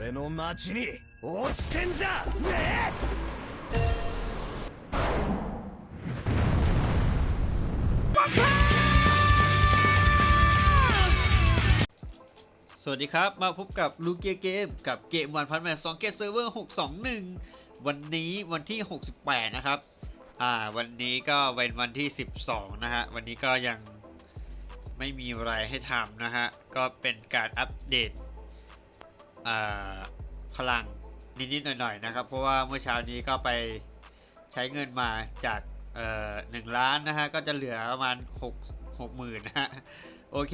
俺の町に落ちてんじゃね สวัสดีครับ มาพบกับลูเกียเกมกับเกมวันพันแมนสองเกมเซิร์ฟเวอร์621 วันนี้วันที่ 68 นะครับ อ่า วันนี้ก็เป็นวันที่ 12 นะฮะ วันนี้ก็ยังไม่มีอะไรให้ทำนะฮะ ก็เป็นการอัปเดต อ่า พลังนิดๆหน่อยๆนะครับ เพราะว่าเมื่อเช้านี้ก็ไปใช้เงินมาจากหนึ่งล้านนะฮะก็จะเหลือประมาณ6 6หมื่นนะฮะโอเค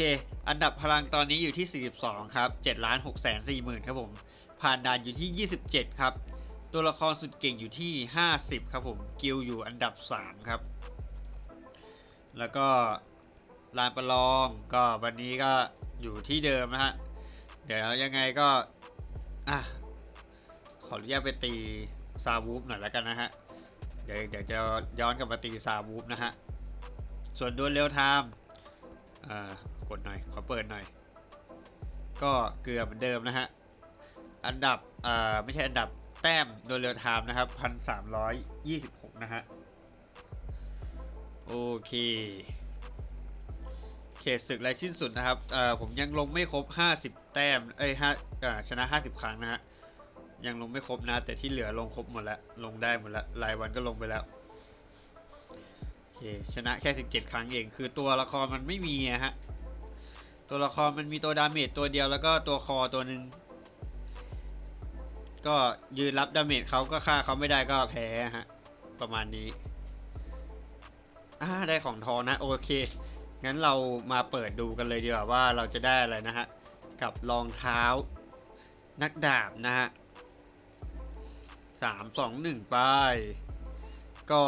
อันดับพลังตอนนี้อยู่ที่ 42 ครับ7ล้าน6แสน4หมื่นครับผม ผ่านด่านอยู่ที่ 27 ครับ ตัวละครสุดเก่งอยู่ที่ 50 ครับผม กิลอยู่อันดับ 3 ครับ แล้วก็ลานประลองก็วันนี้ก็อยู่ที่เดิมนะฮะ เดี๋ยวยังไงก็ อะ ขออนุญาตไปตีซาวูฟหน่อยแล้วกันนะฮะ เดี๋ยวเดี๋ยวจะย้อนกลับมาตีซาวูฟนะฮะ ส่วนดวลเร็วไทม์อ่ากดหน่อย ขอเปิดหน่อย ก็เกลือเหมือนเดิมนะฮะ อันดับอ่าไม่ใช่อันดับแต้มโดยเรียลไทม์นะครับพันสามร้อยยี่สิบหกนะฮะ โอเค เขตศึกรชิ้นสุดนะครับเอ่อผมยังลงไม่ครบ50 แต้มเอ้ยห้าอ่าชนะ 50 ครั้งนะฮะยังลงไม่ครบนะ แต่ที่เหลือลงครบหมดแล้วลงได้หมดแล้วรายวันก็ลงไปแล้วโอเคชนะแค่ 17 ครั้งเอง คือตัวละครมันไม่มีอะฮะตัวละครมันมีตัวดาเมจตัวเดียวแล้วก็ตัวคอตัวหนึ่งก็ยืนรับดาเมจเขาก็ฆ่าเขาไม่ได้ก็แพ้ฮะประมาณนี้อ่าได้ของทองนะโอเคงั้นเรามาเปิดดูกันเลยดีกว่าว่าเราจะได้อะไรนะฮะ กับรองเท้า นักดาบนะฮะสามสองหนึ่งไป ก็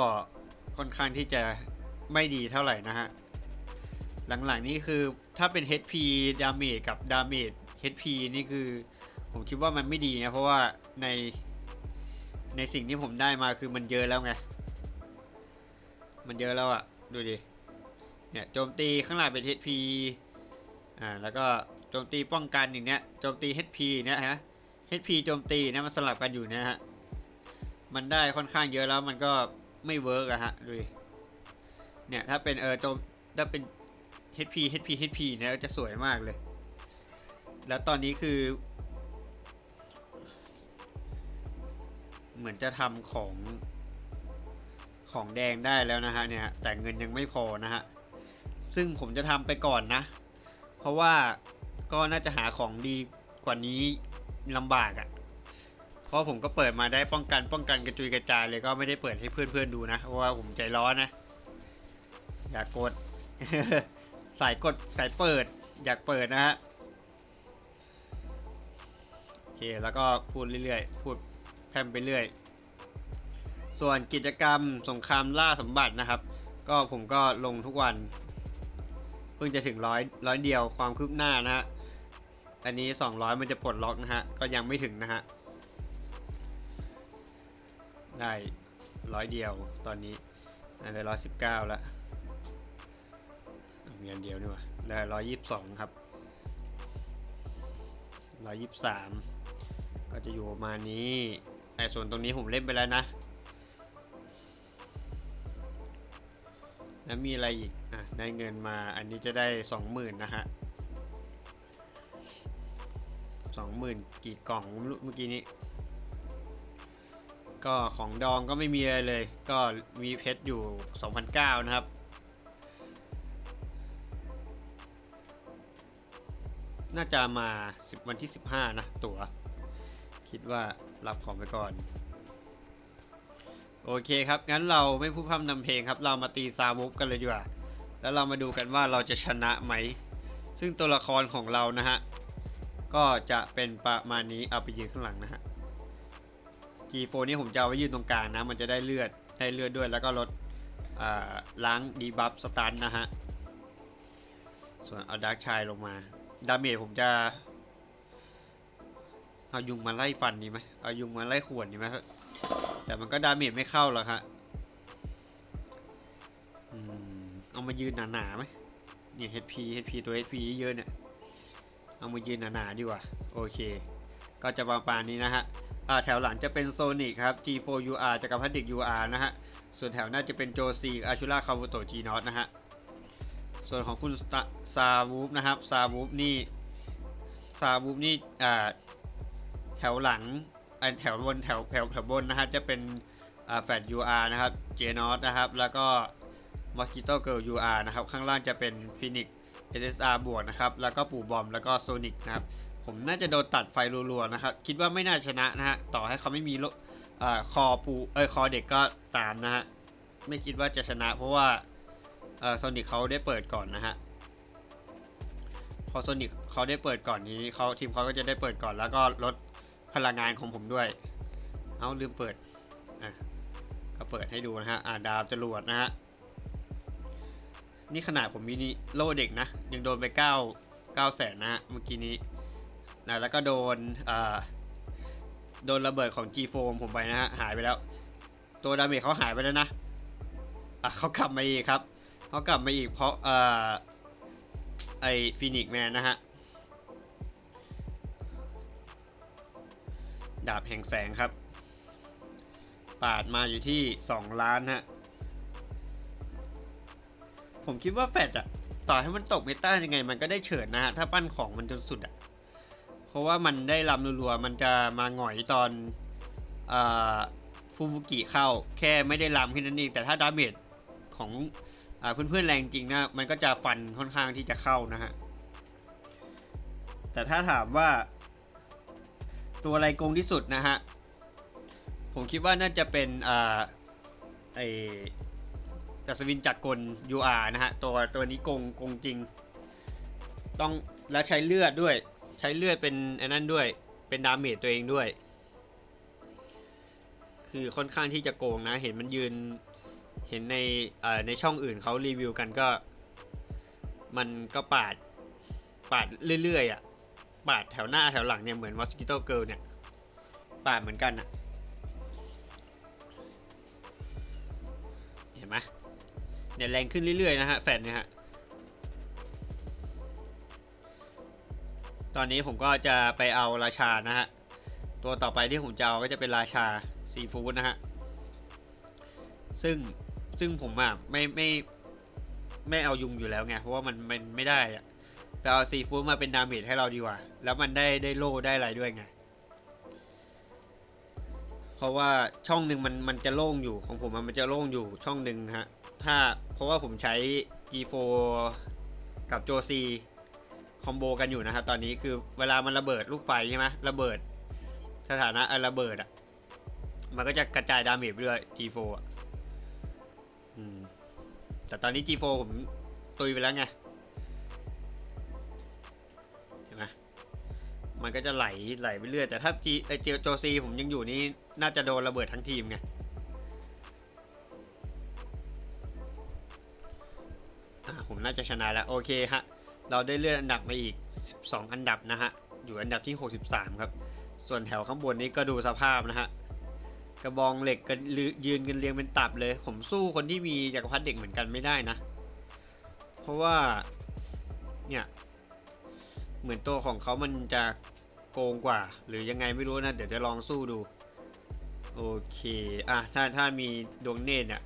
ค่อนข้างที่จะไม่ดีเท่าไหร่นะฮะ หลังๆนี้คือถ้าเป็น HP damage กับ damage HP นี่คือ ผมคิดว่ามันไม่ดีนะ เพราะว่าใน ในสิ่งที่ผมได้มาคือมันเยอะแล้วไง มันเยอะแล้วอะ่ะ ดูดิ เนี่ยโจมตีข้างหลังเป็น HP อ่าแล้วก็ โจมตีป้องกันอย่างเนี้ยโจมตี HP เนี่ยฮะ HP โจมตีเนี่ยมันสลับกันอยู่เนะฮะ มันได้ค่อนข้างเยอะแล้วมันก็ไม่เวิร์กอะฮะดูเนี่ยถ้าเป็นเออโจมถ้าเป็น HP HP HP เนี่ยจะสวยมากเลย แล้วตอนนี้คือ เหมือนจะทำของของแดงได้แล้วนะฮะเนี่ยแต่เงินยังไม่พอนะฮะ ซึ่งผมจะทำไปก่อนนะ เพราะว่า ก็น่าจะหาของดีกว่านี้ลำบากอะ่ะ เพราะผมก็เปิดมาได้ป้องกันป้องกันกระจุยกระจายเลยก็ไม่ได้เปิดให้เพื่อนๆดูนะ เพราะว่าผมใจร้อนนะ อยากกด สายกดสายเปิด อยากเปิดนะฮะโอเคแล้วก็พูดเรื่อยๆ พูดแพมไปเรื่อย ส่วนกิจกรรมสงครามล่าสมบัตินะครับ ก็ผมก็ลงทุกวัน เพิ่งจะถึงร้อยร้อยเดียวความคืบหน้านะฮะ อันนี้ 200 มันจะปลดล็อกนะฮะ ก็ยังไม่ถึงนะฮะ ได้ร้อยเดียวตอนนี้ได้ร้อยสิบเก้าแล้วมีอันเดียวนี่ว่าได้ร้อยยี่สิบสองครับร้อยยี่สิบสามก็จะอยู่ประมาณนี้แต่ส่วนตรงนี้ผมเล่นไปแล้วนะ แล้วมีอะไรอีก อะ ได้เงินมา อันนี้จะได้สองหมื่นนะฮะ สองหมื่นกี่กล่องเมื่อกี้นี้ ก็ของดองก็ไม่มีอะไรเลย ก็มีเพชรอยู่2,009นะครับ น่าจะมา 10 วันที่ 15 นะ ตัวคิดว่ารับของไปก่อน โอเคครับ งั้นเราไม่พูดพร่ำนำเพลงครับ เรามาตีซาวุฟกันเลยดีกว่า แล้วเรามาดูกันว่าเราจะชนะไหม ซึ่งตัวละครของเรานะฮะ ก็จะเป็นประมาณนี้เอาไปยืนข้างหลังนะฮะ G4 นี่ผมจะเอาไว้ยืนตรงกลางนะ มันจะได้เลือดได้เลือดด้วยแล้วก็ลดล้างดีบัฟสตันนะฮะ ส่วนเอาดาร์กชายลงมา ดาเมจผมจะ เอายุงมาไล่ฟันดีไหมเอายุงมาไล่ข่วนดีไหมแต่มันก็ดาเมจไม่เข้าหรอกฮะเอามายืนหนาๆไหมเนี่ย HP HP ตัว HP เยอะเนี่ย เอามายืนหนาๆดีกว่าโอเค ก็จะประมาณนี้นะฮะอ่าแถวหลังจะเป็นโซนิกครับ G4UR จักรพรรดิ UR นะฮะ ส่วนแถวหน้าจะเป็นโจซีอาชูราคาบุโตะ G นอตนะฮะ ส่วนของคุณซาวูฟนะครับซาวูฟนี่ซาวูฟนี่อ่าแถวหลังอันแถวบนแถวแถวแถวบนนะฮะจะเป็นแฟด UR นะครับ J นอตนะครับ แล้วก็ Mosquito Girl UR นะครับ ข้างล่างจะเป็น Phoenix SSR บวกนะครับ แล้วก็ปู่บอมแล้วก็โซนิกนะครับ ผมน่าจะโดนตัดไฟรัวๆนะครับ คิดว่าไม่น่าชนะนะฮะ ต่อให้เขาไม่มีอคอปูเอ้ยคอเด็กก็ตามนะฮะ ไม่คิดว่าจะชนะ เพราะว่าโซนิกเขาได้เปิดก่อนนะฮะ พอโซนิกเขาได้เปิดก่อนนี้เขาทีมเขาก็จะได้เปิดก่อน แล้วก็ลดพลังงานของผมด้วย เอาลืมเปิด อะ ก็เปิดให้ดูนะฮะ อ่าดาบจรวดนะฮะ นี่ขนาดผมมีนี่โล่เด็กนะ ยังโดนไป9 9แสนนะฮะ เมื่อกี้นี้นะแล้วก็โดนอ่าโดนระเบิดของ G4 ผมไปนะฮะ หายไปแล้ว ตัวดาเมจเขาหายไปแล้วนะอะเขากลับมาอีกครับ เขากลับมาอีกเพราะอ่อไอฟินิกแมนนะฮะ ดาบแห่งแสงครับ ปาดมาอยู่ที่ 2 ล้านฮะ ผมคิดว่าแฟดอะต่อให้มันตกเมตายังไง มันก็ได้เฉิดนะฮะ ถ้าปั้นของมันจนสุดอะเพราะว่ามันได้ลำรัวๆมันจะมาหงอยตอนอฟูบุกิเข้า แค่ไม่ได้ลำแค่นั้นเองแต่ถ้าดาเมจของอเพื่อนๆแรงจริงนะมันก็จะฟันค่อนข้างที่จะเข้านะฮะแต่ถ้าถามว่าตัวอะไรโกงที่สุดนะฮะ ผมคิดว่าน่าจะเป็นอ่าไอ กัสวินจักรกล UR นะฮะ ตัวตัวนี้โกงโกงจริง ต้องแล้วใช้เลือดด้วย ใช้เลือดเป็นไอ้นั่นด้วย เป็นดาเมจตัวเองด้วย คือค่อนข้างที่จะโกงนะ เห็นมันยืน เห็นในในช่องอื่นเขารีวิวกันก็ มันก็ปาด ปาดเรื่อยๆอะ ปาดแถวหน้าแถวหลังเนี่ยเหมือน Mosquito Girl เนี่ย ปาดเหมือนกันอะ เนี่ยแรงขึ้นเรื่อยๆนะฮะแฟนเนี่ยฮะตอนนี้ผมก็จะไปเอาราชานะฮะตัวต่อไปที่ผมจะเอาก็จะเป็นราชาซีฟู้ดนะฮะซึ่งซึ่งผมอะไม่ไม่ไม่เอายุงอยู่แล้วไงเพราะว่ามันมันไม่ได้อะไปเอาซีฟู้ดมาเป็นดาเมจให้เราดีกว่า แล้วมันได้ได้โล่ได้อะไรด้วยไงเพราะว่าช่องหนึ่งมันมันจะโล่งอยู่ของผมมันจะโล่งอยู่ช่องหนึ่งฮะ ถ้าเพราะว่าผมใช้ G4 กับโจซีคอมโบกันอยู่นะฮะตอนนี้คือเวลามันระเบิดลูกไฟใช่ไหมระเบิด สถานะอระเบิดอะ มันก็จะกระจายดาเมจไปด้วย G4 อะอืมแต่ตอนนี้ G4 ผมตุยไปแล้วไงเห็นไหมมันก็จะไหลไหลไปเรื่อยแต่ถ้า G ไอเจโจซีผมยังอยู่นี่น่าจะโดนระเบิดทั้งทีมไง จะชนะแล้วโอเคฮะเราได้เลื่อนอันดับมาอีก 12 อันดับนะฮะอยู่อันดับที่ 63 ครับ ส่วนแถวข้างบนนี้ก็ดูสภาพนะฮะกระบองเหล็กกันยืนกันเรียงเป็นตับเลย ผมสู้คนที่มีจักรพรรดิเด็กเหมือนกันไม่ได้นะ เพราะว่าเนี่ยเหมือนตัวของเขามันจะโกงกว่า หรือยังไงไม่รู้นะ เดี๋ยวจะลองสู้ดู โอเค อะ ถ้าถ้ามีดวงเนตรเนี่ย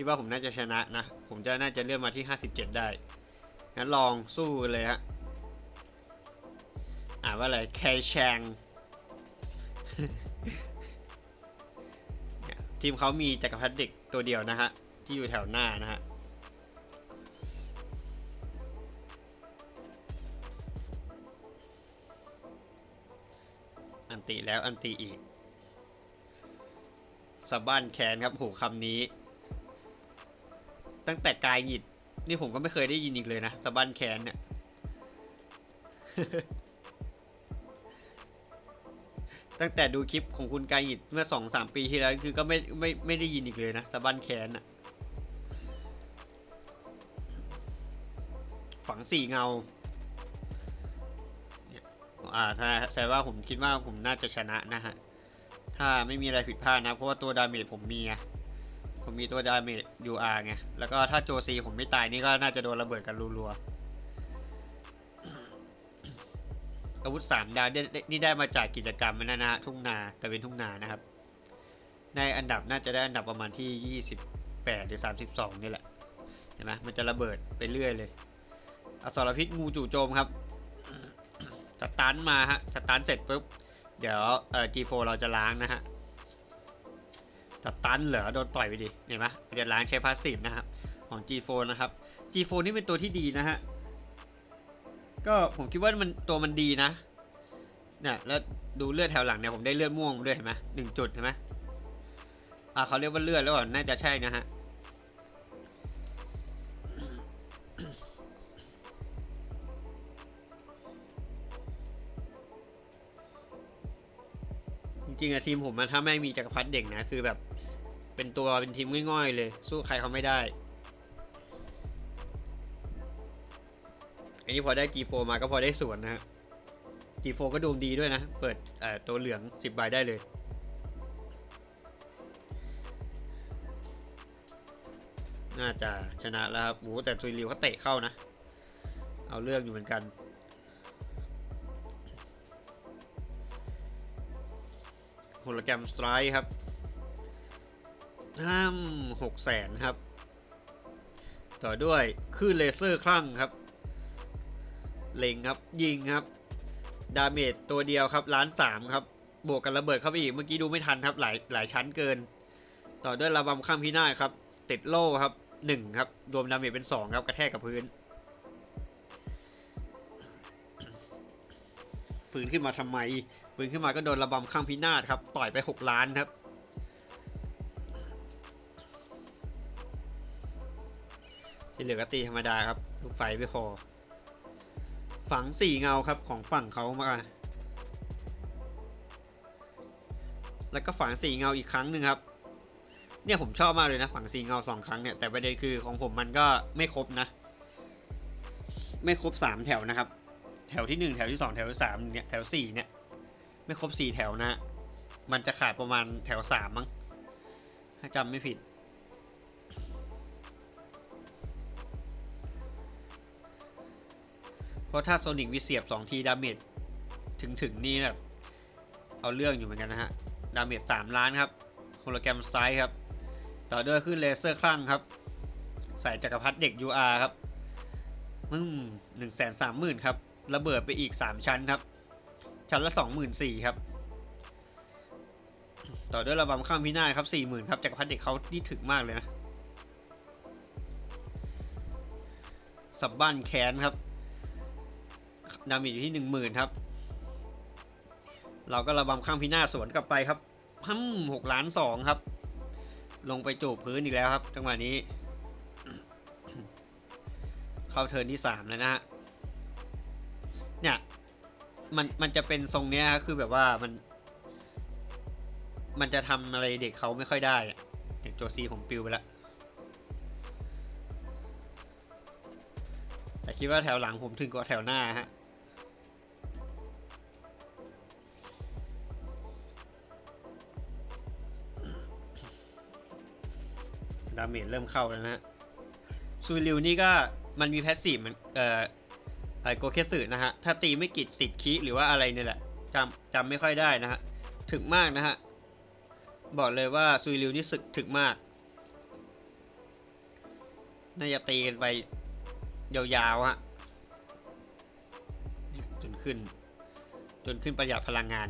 คิดว่าผมน่าจะชนะนะ ผมจะน่าจะเลื่อนมาที่ 57 ได้ งั้นลองสู้กันเลยฮะ อ่านว่าอะไรแคชงทีมเขามีจักรพรรดิเด็กตัวเดียวนะฮะ ที่อยู่แถวหน้านะฮะอันติแล้วอันติอีกสะบ้านแขนครับโหคำนี้ ตั้งแต่กายหงิด นี่ผมก็ไม่เคยได้ยินอีกเลยนะสะบ้านแขนเนี่ยตั้งแต่ดูคลิปของคุณกายหงิดเมื่อสองสามปีที่แล้วคือก็ไม่ไม่ไม่ได้ยินอีกเลยนะสะบ้านแขนอะฝังสี่เงาอ่าถ้าแสดงว่าผมคิดว่าผมน่าจะชนะนะฮะ ถ้าไม่มีอะไรผิดพลาดนะ เพราะว่าตัวดาเมจผมมีไง ผมมีตัวดาเมจ UR ไง แล้วก็ถ้าโจซีผมไม่ตายนี่ก็น่าจะโดนระเบิดกันรัวๆ อาวุธสามดาวนี่ได้มาจากกิจกรรมนั่นะทุ่งนาแต่เป็นทุ่งนานะครับ ในอันดับน่าจะได้อันดับประมาณที่ 28 หรือ 32 นี่แหละ เห็นไหมมันจะระเบิดไปเรื่อยเลยอสรพิษงูจู่โจมครับสตันมาฮะสตันเสร็จปุ๊บ เดี๋ยวเอ่อ G4 เราจะล้างนะฮะ สตันเหรอโดนต่อยไปดิเห็นไหมเดี๋ยวล้างใช้พาสซีฟนะครับของ G4 นะครับ G4 นี่เป็นตัวที่ดีนะฮะก็ผมคิดว่ามันตัวมันดีนะเนี่ยแล้วดูเลือดแถวหลังเนี่ยผมได้เลือดม่วงด้วยเห็นไหมหนึ่งจุดเห็นไหมอ่าเขาเรียกว่าเลือดแล้วก่อน่าจะใช่นะฮะ ริงๆอะทีมผมมันถ้าไม่มีจักรพรรดิเด็กนะคือแบบ เป็นตัวเป็นทีมง่อยๆเลย สู้ใครเขาไม่ได้ อันนี้พอได้ G4 มาก็พอได้สวนนะฮะ G4 ก็ดวงดีด้วยนะ เปิดตัวเหลือง 10ใบได้เลยน่าจะชนะแล้วครับโอ้โหแต่ซุยริวเขาเตะเข้านะ เอาเรื่องอยู่เหมือนกัน โฮโลแกรมสไตร์ครับห้ามหกแสนครับ ต่อด้วยคลื่นเลเซอร์คลั่งครับ เล็งครับ ยิงครับ ดาเมจตัวเดียวครับล้านสามครับ บวกกันระเบิดเข้าไปอีก เมื่อกี้ดูไม่ทันครับ หลายหลายชั้นเกิน ต่อด้วยระบำข้ามพินาศครับ ติดโล่ครับหนึ่งครับ รวมดาเมจเป็นสองครับ กระแทกกับพื้นฝืนขึ้นมาทำไม ปืนขึ้นมาก็โดนระบำข้างพินาศครับ ต่อยไป 6 ล้านครับ ที่เหลือก็ตีธรรมดาครับ ลูกไฟไม่พอ ฝังสี่เงาครับของฝั่งเขามา แล้วก็ฝังสี่เงาอีกครั้งหนึ่งครับ เนี่ยผมชอบมากเลยนะฝังสี่เงาสองครั้งเนี่ย แต่ประเด็นคือของผมมันก็ไม่ครบนะ ไม่ครบสามแถวนะครับ แถวที่หนึ่งแถวที่สองแถวที่สามเนี่ยแถวสี่เนี่ย ไม่ครบสี่แถวนะฮะมันจะขาดประมาณแถวสามมั้ง ถ้าจำไม่ผิด เพราะถ้าโซนิกมีเสียบ2ทีดาเมจถึงถึงนี่แบบเอาเรื่องอยู่เหมือนกันนะฮะ ดาเมจ3ล้านครับโฮโลแกรมสไตร์ครับ ต่อด้วยขึ้นเลเซอร์คลั่งครับ ใส่จักรพรรดิเด็ก UR ครับมึงหนึ่งแสนสามหมื่นครับ ระเบิดไปอีก3ชั้นครับ ชั้นละสองหมื่นสี่ครับ ต่อด้วยระบำข้ามพินาศครับสี่หมื่นครับจักรพรรดิเด็กเขานี่ถึงมากเลยนะ สับบ้านแคนครับ ดาเมจอยู่ที่หนึ่งหมื่นครับ เราก็ระบำข้างพินาศสวนกลับไปครับพัมหกล้านสองครับ ลงไปจูบพื้นอีกแล้วครับ จังหวะนี้ เข้าเทิร์นที่สามแล้วนะฮะเนี่ย มันมันจะเป็นทรงเนี้ยคือแบบว่ามัน มันจะทำอะไรเด็กเขาไม่ค่อยได้อะเด็กโจซีผมปิวไปล้วแต่คิดว่าแถวหลังผมถึงกว่าแถวหน้าฮะดาเมจเริ่มเข้าแล้วนะฮะซูริวนี่ก็มันมีแพสซีฟมันเอ่อ ไอโกเคสึนะฮะ ถ้าตีไม่กิดสิทธิ์คิหรือว่าอะไรเนี่ยแหละจำจำไม่ค่อยได้นะฮะ ถึกมากนะฮะ บอกเลยว่าซูริวนี่สึกถึกมาก น่าจะตีกันไปยาวๆฮะ จนขึ้น จนขึ้นประหยัดพลังงาน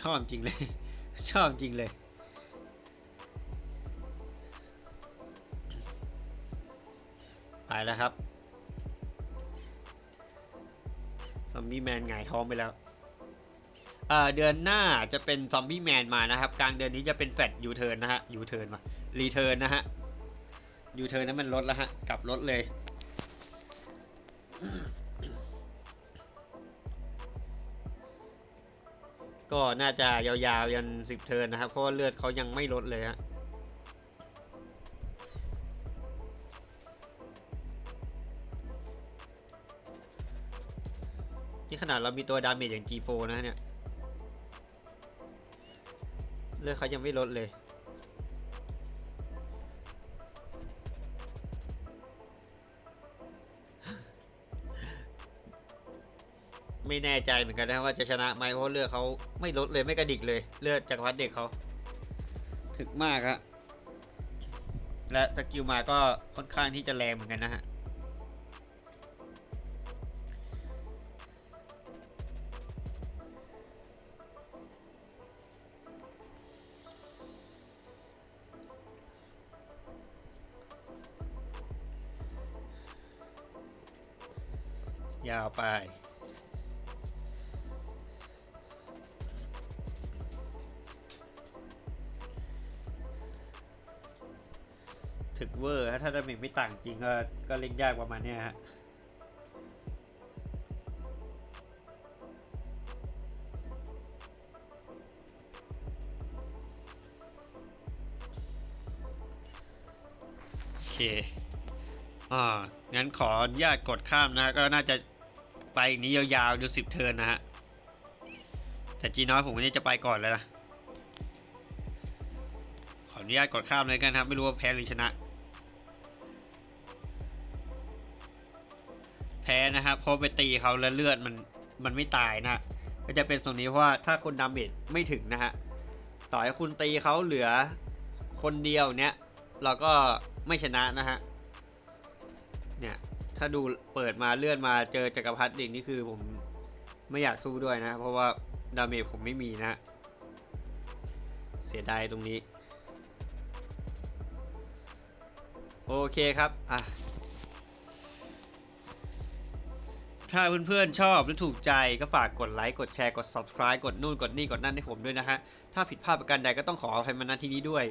ชอบจริงเลย ชอบจริงเลย ไปแล้วครับ ซอมบี้แมนหงายท้องไปแล้วเดือนหน้าจะเป็นซอมบี้แมนมานะครับ กลางเดือนนี้จะเป็นแฟดยูเทิร์นนะฮะยูเทิร์นมารีเทิร์นนะฮะยูเทิร์นนั้นมันลดแล้วฮะ กลับรถเลย ก็น่าจะยาวๆยันสิบเทิร์นนะครับ เพราะว่าเลือดเขายังไม่ลดเลยฮะ นี่ขนาดเรามีตัวดาเมจอย่าง G4 นะเนี่ย เลือดเขายังไม่ลดเลยไม่แน่ใจเหมือนกันนะว่าจะชนะไหมเพราะเลือดเขาไม่ลดเลยไม่กระดิกเลย เลือดจักรพรรดิเด็กเขาถึกมากฮะและสกิลมาก็ค่อนข้างที่จะแรงเหมือนกันนะฮะ ยาวไป ถึกเวอร์ถ้าดาเมจไม่ต่างจริงก็ก็เล่นยากประมาณนี้ฮะโอเคอ่า งั้นขออนุญาตกดข้ามนะ ก็น่าจะ ไปนี้ยาวๆจนสิบเทินนะฮะ แต่จีน้อยผมวันนี้จะไปก่อนแล้วนะ ขออนุญาตกดข้ามเลยกันครับ ไม่รู้ว่าแพ้หรือชนะ แพ้นะครับเพราะไปตีเขาแล้วเลือดมันมันไม่ตายนะฮะก็จะเป็นตรงนี้เพราะว่าถ้าคุณดาเมจไม่ถึงนะฮะ ต่อให้คุณตีเขาเหลือคนเดียวเนี้ยเราก็ไม่ชนะนะฮะ เนี่ย ถ้าดูเปิดมาเลื่อนมาเจอจักรพรรดิอีกนี่คือผมไม่อยากสู้ด้วยนะ เพราะว่าดาเมจผมไม่มีนะ เสียดายตรงนี้ โอเคครับอะถ้าเพื่อนๆชอบหรือถูกใจก็ฝากกดไลค์ กดแชร์ กด subscribe กดนู่นกดนี่กดนั่นให้ผมด้วยนะฮะ ถ้าผิดพลาดประการใดก็ต้องขออภัยมาณที่นี้ด้วย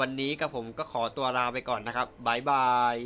วันนี้กับผมก็ขอตัวลาไปก่อนนะครับบ๊ายบาย